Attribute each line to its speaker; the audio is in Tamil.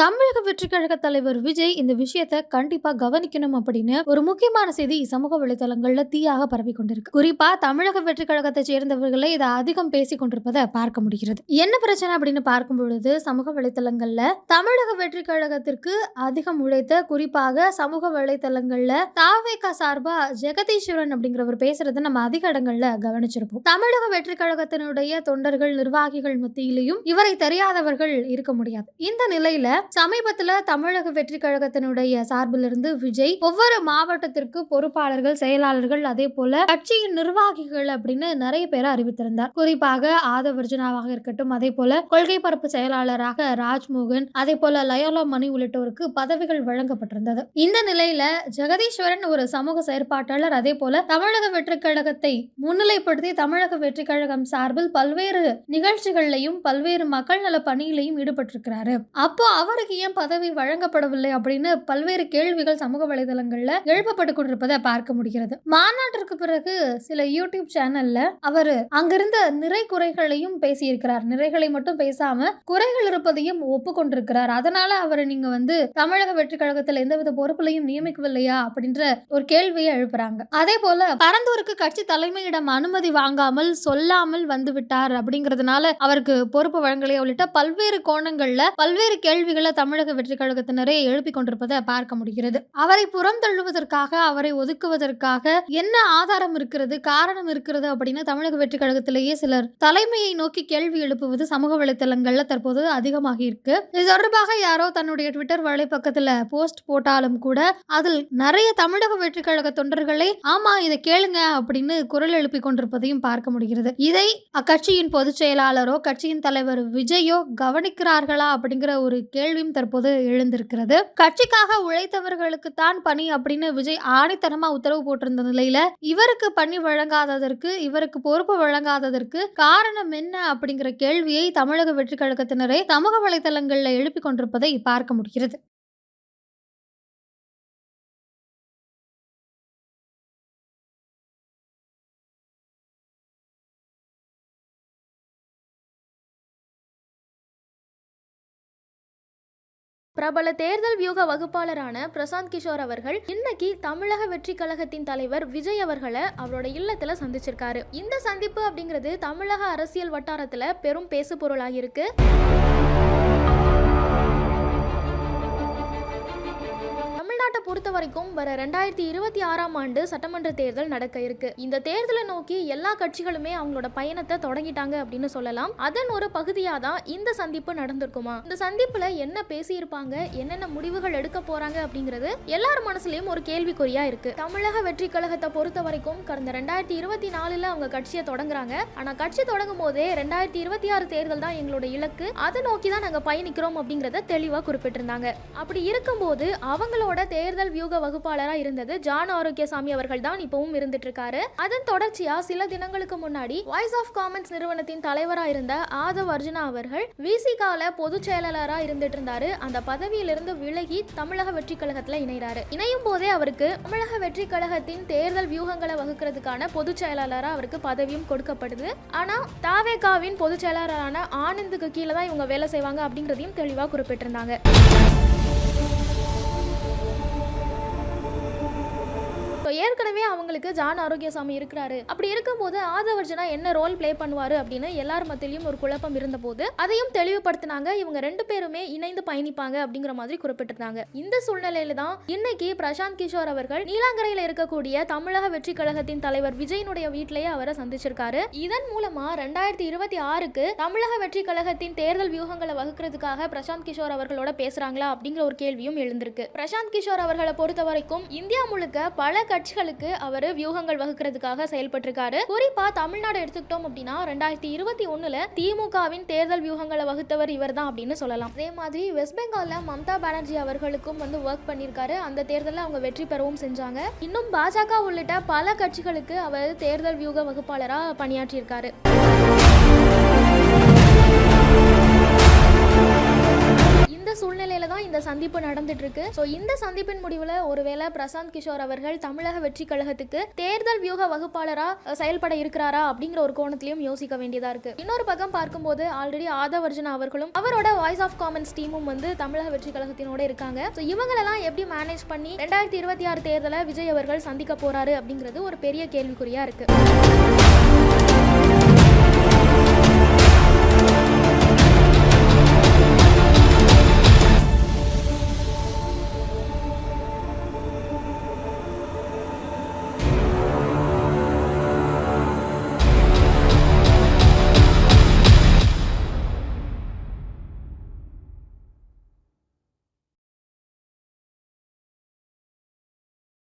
Speaker 1: தமிழக வெற்றி கழக தலைவர் விஜய் இந்த விஷயத்த கண்டிப்பா கவனிக்கணும் அப்படின்னு ஒரு முக்கியமான செய்தி சமூக வலைதளங்கள்ல தீயாக பரவி கொண்டிருக்கு. குறிப்பா தமிழக வெற்றி கழகத்தை சேர்ந்தவர்களே இதை அதிகம் பேசிக் கொண்டிருப்பதை பார்க்க முடிகிறது. என்ன பிரச்சனை அப்படின்னு பார்க்கும் பொழுது சமூக வலைதளங்கள்ல தமிழக வெற்றி கழகத்திற்கு அதிகம் உழைத்த குறிப்பாக சமூக வலைதளங்கள்ல தாவேகா சார்பா ஜெகதீஸ்வரன் அப்படிங்கிறவர் பேசுறத நம்ம அதிக இடங்கள்ல கவனிச்சிருப்போம். தமிழக வெற்றி கழகத்தினுடைய தொண்டர்கள் நிர்வாகிகள் மத்தியிலையும் இவரை தெரியாதவர்கள் இருக்க முடியாது. இந்த நிலையில சமீபத்துல தமிழக வெற்றி கழகத்தினுடைய சார்பிலிருந்து விஜய் ஒவ்வொரு மாவட்டத்திற்கு பொறுப்பாளர்கள் செயலாளர்கள் அதே போல கட்சியின் நிர்வாகிகள் அப்படின்னு நிறைய பேரை அறிவித்திருந்தார். குறிப்பாக ஆதவர்ஜனாவாக இருக்கட்டும் அதே போல கொள்கை பரப்பு செயலாளராக ராஜ்மோகன் அதே போல லயோலா மணி உள்ளிட்டோருக்கு பதவிகள் வழங்கப்பட்டிருந்தது. இந்த நிலையில ஜெகதீஸ்வரன் ஒரு சமூக செயற்பாட்டாளர் அதே போல தமிழக வெற்றி கழகத்தை முன்னிலைப்படுத்தி தமிழக வெற்றி கழகம் சார்பில் பல்வேறு நிகழ்ச்சிகள்லையும் பல்வேறு மக்கள் நல பணியிலையும் ஈடுபட்டிருக்கிறாரு. அப்போ அவர் யாருக்கு ஏன் பதவி வழங்கப்படவில்லை அப்படின்னு பல்வேறு கேள்விகள் சமூக வலைதளங்கள்ல எழுப்பப்பட்டு கொண்டிருப்பதை பார்க்க முடிகிறது. மாநாட்டிற்கு பிறகு சில யூடியூப் சேனல்ல அவர் அங்கிருந்த நிறை குறைகளையும் பேசியிருக்கிறார். நிறைகளை மட்டும் பேசாம குறைகள் இருப்பதையும் ஒப்புக்கொண்டிருக்கிறார். அதனால அவரை நீங்க வந்து தமிழக வெற்றி கழகத்தில் எந்தவித பொறுப்புலையும் நியமிக்கவில்லையா அப்படின்ற ஒரு கேள்வியை எழுப்புறாங்க. அதே போல பரந்தூருக்கு கட்சி தலைமையிடம் அனுமதி வாங்காமல் சொல்லாமல் வந்து விட்டார் அப்படிங்கறதுனால அவருக்கு பொறுப்பு வழங்கலையா உள்ளிட்ட பல்வேறு கோணங்கள்ல பல்வேறு கேள்விகளை தமிழக வெற்றி கழகத்தினரே எழுப்பிக் கொண்டிருப்பதை பார்க்க முடிகிறது. அவரை புறம் தள்ளுவதற்காக அவரை ஒதுக்குவதற்காக என்ன ஆதாரம் இருக்கிறது காரணம் இருக்கிறது அப்படின்னு தமிழக வெற்றி கழகத்திலேயே சிலர் தலைமையை நோக்கி கேள்வி எழுப்புவது சமூக வலைத்தளங்கள்ல தற்போது அதிகமாகி இருக்கு. இது தொடர்பாக யாரோ தன்னுடைய ட்விட்டர் வலைப்பக்கத்துல போஸ்ட் போட்டாலும் கூட அதில் நிறைய தமிழக வெற்றி கழக தொண்டர்களை ஆமா இதை கேளுங்க அப்படின்னு குரல் எழுப்பி கொண்டிருப்பதையும் பார்க்க முடிகிறது. இதை அக்கட்சியின் பொதுச் செயலாளரோ கட்சியின் தலைவர் விஜயோ கவனிக்கிறார்களா அப்படிங்கிற ஒரு கேள்வி கேள்வியும் தற்போது எழுந்திருக்கிறது. கட்சிக்காக உழைத்தவர்களுக்கு தான் பணி அப்படின்னு விஜய் ஆணித்தனமா உத்தரவு போட்டிருந்த நிலையில இவருக்கு பணி வழங்காததற்கு இவருக்கு பொறுப்பு வழங்காததற்கு காரணம் என்ன அப்படிங்கிற கேள்வியை தமிழக வெற்றி கழகத்தினரே சமூக வலைதளங்கள்ல எழுப்பிக் கொண்டிருப்பதை பார்க்க முடிகிறது.
Speaker 2: பிரபல தேர்தல் வியூக வகுப்பாளரான பிரசாந்த் கிஷோர் அவர்கள் இன்னைக்கு தமிழக வெற்றி கழகத்தின் தலைவர் விஜய் அவர்களை அவரோட இல்லத்துல சந்திச்சிருக்காரு. இந்த சந்திப்பு அப்படிங்கிறது தமிழக அரசியல் வட்டாரத்துல பெரும் பேசு தமிழ்நாட்டை பொறுத்த வரைக்கும் வர ரெண்டாயிரத்தி இருபத்தி ஆறாம் ஆண்டு சட்டமன்ற தேர்தல் நடக்க இருக்கு. இந்த தேர்தலை நோக்கி எல்லா கட்சிகளுமே அவங்களோட பயணத்தை தொடங்கிட்டாங்க அப்படின்னு சொல்லலாம். அதன் ஒரு பகுதியாக தான் இந்த சந்திப்பு நடந்திருக்குமா? இந்த சந்திப்புல என்ன பேசியிருப்பாங்க? என்னென்ன முடிவுகள் எடுக்க போறாங்க அப்படிங்கிறது எல்லார் மனசுலயும் ஒரு கேள்விக்குறியா இருக்கு. தமிழக வெற்றி கழகத்தை பொறுத்த வரைக்கும் கடந்த ரெண்டாயிரத்தி இருபத்தி நாலுல அவங்க கட்சியை தொடங்குறாங்க. ஆனா கட்சி தொடங்கும் போதே ரெண்டாயிரத்தி இருபத்தி ஆறு தேர்தல் தான் எங்களோட இலக்கு. அதை நோக்கி தான் நாங்க பயணிக்கிறோம் அப்படிங்கறத தெளிவா குறிப்பிட்டிருந்தாங்க. அப்படி இருக்கும்போது அவங்களோட தேர்தல் தேர்தல் வியூக வகுப்பாளராக இருந்தது ஜான் ஆரோக்கியசாமி அவர்கள் தான் இப்பவும் இருந்துட்டு இருக்காரு அதன் தொடர்ச்சியா சில தினங்களுக்கு முன்னாடி வாய்ஸ் ஆஃப் காமன்ஸ் நிறுவனத்தின் தலைவராக இருந்த ஆதவ் அர்ஜுனா அவர்கள் விசிகால பொதுச் செயலாளராக இருந்துட்டு இருந்தாரு அந்த பதவியிலிருந்து விலகி தமிழக வெற்றி கழகத்துல இணைகிறாரு இணையும் போதே அவருக்கு தமிழக வெற்றி கழகத்தின் தேர்தல் வியூகங்களை வகுக்கிறதுக்கான பொதுச் செயலாளராக அவருக்கு பதவியும் கொடுக்கப்படுது. ஆனா தாவேகாவின் பொதுச் செயலாளரான ஆனந்துக்கு கீழே தான் இவங்க வேலை செய்வாங்க அப்படிங்கிறதையும் தெளிவாக குறிப்பிட்டிருந்தாங்க. ஏற்கனவே அவங்களுக்கு ஜான் ஆரோக்கியசாமி இருக்கிறாரு. அப்படி இருக்கும்போது ஆதவர்ஜனா என்ன ரோல் பிளே பண்ணுவாரு அப்படின்னு எல்லார் மத்தியிலும் ஒரு குழப்பம் இருந்த போது அதையும் தெளிவுபடுத்தினாங்க. இவங்க ரெண்டு பேருமே இணைந்து பயணிப்பாங்க அப்படிங்கிற மாதிரி குறிப்பிட்டிருந்தாங்க. இந்த சூழ்நிலையில தான் இன்னைக்கு பிரசாந்த் கிஷோர் அவர்கள் நீலாங்கரையில் இருக்கக்கூடிய தமிழக வெற்றி கழகத்தின் தலைவர் விஜயனுடைய வீட்டிலேயே அவரை சந்திச்சிருக்காரு. இதன் மூலமா ரெண்டாயிரத்தி இருபத்தி ஆறுக்கு தமிழக வெற்றி கழகத்தின் தேர்தல் வியூகங்களை வகுக்கிறதுக்காக பிரசாந்த் கிஷோர் அவர்களோட பேசுறாங்களா அப்படிங்கிற ஒரு கேள்வியும் எழுந்திருக்கு. பிரசாந்த் கிஷோர் அவர்களை பொறுத்த வரைக்கும் இந்தியா முழுக்க பல கட்சி கட்சிகளுக்கு அவர் வியூகங்கள் வகுக்கிறதுக்காக செயல்பட்டிருக்காரு. குறிப்பா தமிழ்நாடு எடுத்துக்கிட்டோம் அப்படின்னா ரெண்டாயிரத்தி இருபத்தி ஒண்ணுல திமுகவின் தேர்தல் வியூகங்களை வகுத்தவர் இவர் தான் அப்படின்னு சொல்லலாம். அதே மாதிரி வெஸ்ட் பெங்கால்ல மம்தா பானர்ஜி அவர்களுக்கும் வந்து ஒர்க் பண்ணியிருக்காரு. அந்த தேர்தலில் அவங்க வெற்றி பெறவும் செஞ்சாங்க. இன்னும் பாஜக உள்ளிட்ட பல கட்சிகளுக்கு அவர் தேர்தல் வியூக வகுப்பாளராக பணியாற்றியிருக்காரு. சந்திப்பு நடந்துட்டு இருக்கு ஸோ இந்த சந்திப்பின் முடிவில் ஒருவேளை பிரசாந்த் கிஷோர் அவர்கள் தமிழக வெற்றி கழகத்துக்கு தேர்தல் வியூக வகுப்பாளராக செயல்பட இருக்கிறாரா அப்படிங்கிற ஒரு கோணத்திலையும் யோசிக்க வேண்டியதாக இருக்கு. இன்னொரு பக்கம் பார்க்கும்போது ஆல்ரெடி ஆதவர்ஜனா அவர்களும் அவரோட வாய்ஸ் ஆஃப் காமன்ஸ் டீமும் வந்து தமிழக வெற்றி கழகத்தினோட இருக்காங்க. ஸோ இவங்களெல்லாம் எப்படி மேனேஜ் பண்ணி ரெண்டாயிரத்தி இருபத்தி ஆறு தேர்தலை விஜய் அவர்கள் சந்திக்க போறாரு அப்படிங்கிறது ஒரு பெரிய கேள்விக்குறியா இருக்கு.